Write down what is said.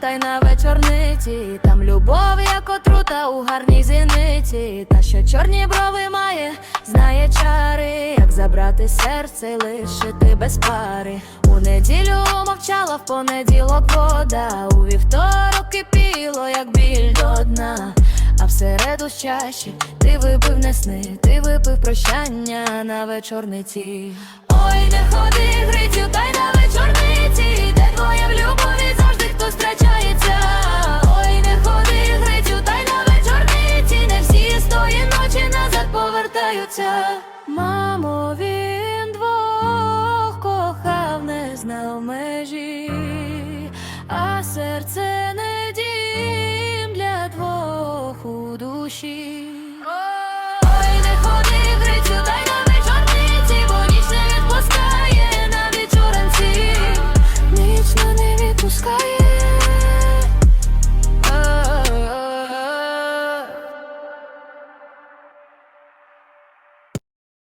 та й на вечорниці. Там любов, як отрута у гарній зіниці. Та що чорні брови має, знає чари, як забрати серце лишити без пари. У неділю мовчала в понеділок вода, у вівторок кипіло, як біль до дна. А всереду чаші ти випив не сни, ти випив прощання на вечорниці. Ой, не ходи, Грицю, та й на вечорниці, повертаються. Мамо, він двох кохав, не знав межі, а серце